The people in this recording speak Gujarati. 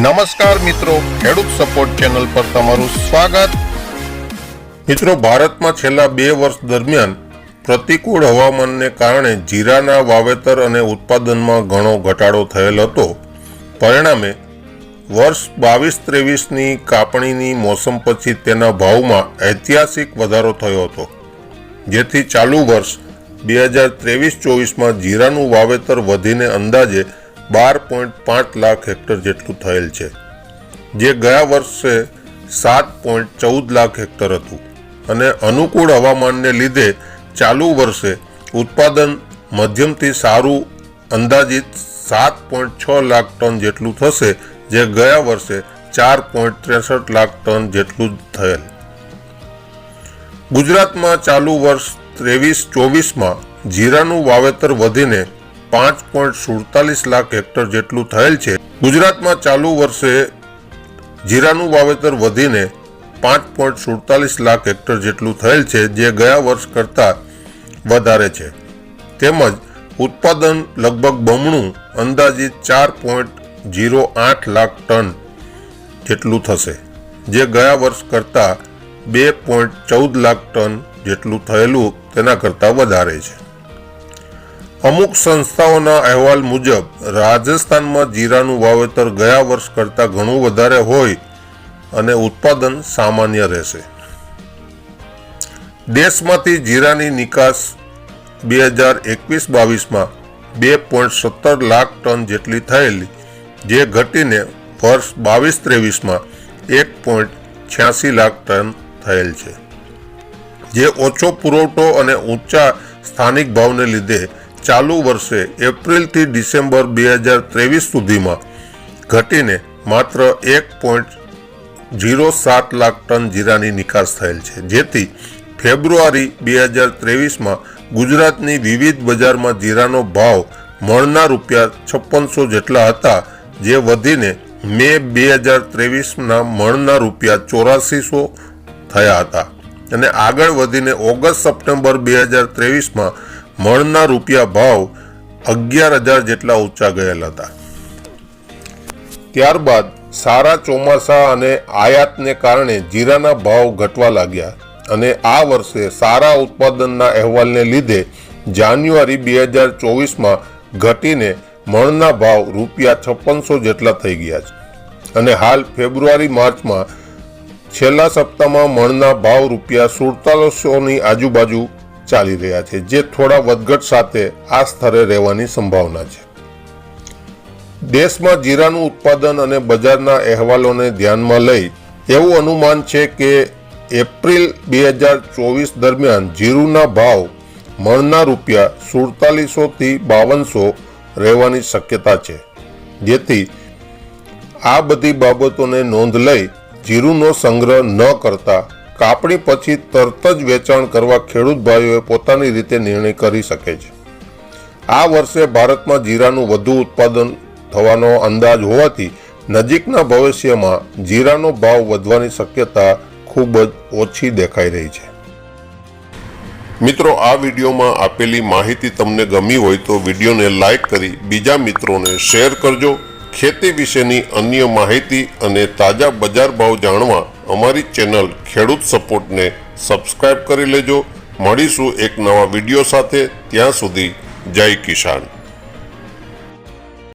નમસ્કાર મિત્રો, ખેડૂત સપોર્ટ ચેનલ પર તમારું સ્વાગત. મિત્રો, ભારતમાં છેલ્લા બે વર્ષ દરમિયાન પ્રતિકૂળ હવામાનને કારણે જીરાના વાવેતર અને ઉત્પાદનમાં ઘણો ઘટાડો થયેલ હતો. પરિણામે, વર્ષ બાવીસ ત્રેવીસની કાપણીની મોસમ પછી તેના ભાવમાં ઐતિહાસિક વધારો થયો હતો. જેથી ચાલુ વર્ષ બે હજાર ત્રેવીસ ચોવીસમાં જીરાનું વાવેતર વધીને અંદાજે બાર પોઈન્ટ પાંચ લાખ હેક્ટર જેટલું થયેલ છે, જે ગયા વર્ષે સાત પોઈન્ટ ચૌદ લાખ હેક્ટર હતું. અને અનુકૂળ હવામાનને લીધે ચાલુ વર્ષે ઉત્પાદન મધ્યમથી સારું અંદાજિત સાત પોઈન્ટ છ લાખ ટન જેટલું થશે, જે ગયા વર્ષે ચાર પોઈન્ટ ત્રેસઠ લાખ ટન જેટલું જ થયેલ. ગુજરાતમાં ચાલુ વર્ષ ત્રેવીસ ચોવીસમાં જીરાનું વાવેતર વધીને પાંચ પોઈન્ટ સુડતાલીસ લાખ હેક્ટર જેટલું થયેલ છે. ગુજરાતમાં ચાલુ વર્ષે જીરાનું વાવેતર વધીને પાંચ પોઈન્ટ સુડતાલીસ લાખ હેક્ટર જેટલું થયેલ છે, જે ગયા વર્ષ કરતાં વધારે છે. તેમજ ઉત્પાદન લગભગ બમણું અંદાજિત ચાર પોઈન્ટ જીરો આઠ લાખ ટન જેટલું થશે, જે ગયા વર્ષ કરતાં બે પોઈન્ટ ચૌદ લાખ ટન જેટલું થયેલું તેના કરતાં વધારે છે. અમુક સંસ્થાઓના અહેવાલ મુજબ, રાજસ્થાનમાં જીરાનું વાવેતર ગયા વર્ષ કરતાં ઘણું વધારે હોય અને ઉત્પાદન સામાન્ય રહેશે. દેશમાંથી જીરાની નિકાસ બે હજાર એકવીસ બાવીસમાં બે પોઈન્ટ સત્તર લાખ ટન જેટલી થયેલી, જે ઘટીને વર્ષ બાવીસ ત્રેવીસમાં એક પોઈન્ટ છ્યાસી લાખ ટન થયેલ છે. જે ઓછો પુરવઠો અને ઊંચા સ્થાનિક ભાવને લીધે ચાલુ વર્ષે એપ્રિલથી ડિસેમ્બર બે હજાર ત્રેવીસ સુધીમાં ઘટીને માત્ર એક પોઈન્ટ જીરો સાત લાખ ટન જીરાની નિકાસ થયેલ છે. જેથી ફેબ્રુઆરી બે હજાર ત્રેવીસમાં ગુજરાતની વિવિધ બજારમાં જીરાનો ભાવ મણના રૂપિયા છપ્પનસો જેટલા હતા, જે વધીને મે બે હજાર ત્રેવીસના મણના રૂપિયા ચોરાસીસો થયા હતા. અને આગળ વધીને ઓગસ્ટ સપ્ટેમ્બર બે હજાર ત્રેવીસમાં મણના રૂપિયા ભાવ અગિયાર હજાર જેટલા ઊંચા ગયેલા હતા. ત્યારબાદ સારા ચોમાસા અને આયાતને કારણે જીરાના ભાવ ઘટવા લાગ્યા અને આ વર્ષે સારા ઉત્પાદનના અહેવાલને લીધે જાન્યુઆરી બે હજાર ચોવીસમાં ઘટીને મણના ભાવ રૂપિયા છપ્પનસો જેટલા થઈ ગયા છે. અને હાલ ફેબ્રુઆરી માર્ચમાં છેલ્લા સપ્તાહમાં મણના ભાવ રૂપિયા સુડતાલીસોની આજુબાજુ ચાલી રહ્યા છે, જે થોડા વધઘટ સાથે આ સ્તરે રહેવાની સંભાવના છે. દેશમાં જીરાનું ઉત્પાદન અને બજારના અહેવાલોને ધ્યાનમાં લઈ એવું અનુમાન છે કે એપ્રિલ બે હજાર ચોવીસ દરમિયાન જીરુના ભાવ મણના રૂપિયા સુડતાલીસોથી બાવનસો રહેવાની શક્યતા છે. જેથી આ બધી બાબતોને નોંધ લઈ જીરુનો સંગ્રહ ન કરતા કાપણી પછી તરત જ વેચાણ કરવા ખેડૂત ભાઈઓએ પોતાની રીતે નિર્ણય કરી શકે છે. આ વર્ષે ભારતમાં જીરાનું વધુ ઉત્પાદન થવાનો અંદાજ હોવાથી નજીકના ભવિષ્યમાં જીરાનો ભાવ વધવાની શક્યતા ખૂબ જ ઓછી દેખાઈ રહી છે. મિત્રો, આ વિડીયોમાં આપેલી માહિતી તમને ગમી હોય તો વિડીયોને લાઇક કરી બીજા મિત્રોને શેર કરજો. ખેતી વિશેની અન્ય માહિતી અને તાજા બજાર ભાવ જાણવા અમારી ચેનલ ખેડૂત સપોર્ટને સબસ્ક્રાઈબ કરી લેજો. મળીશું એક નવા વીડિયો સાથે. ત્યાં સુધી જય કિસાન.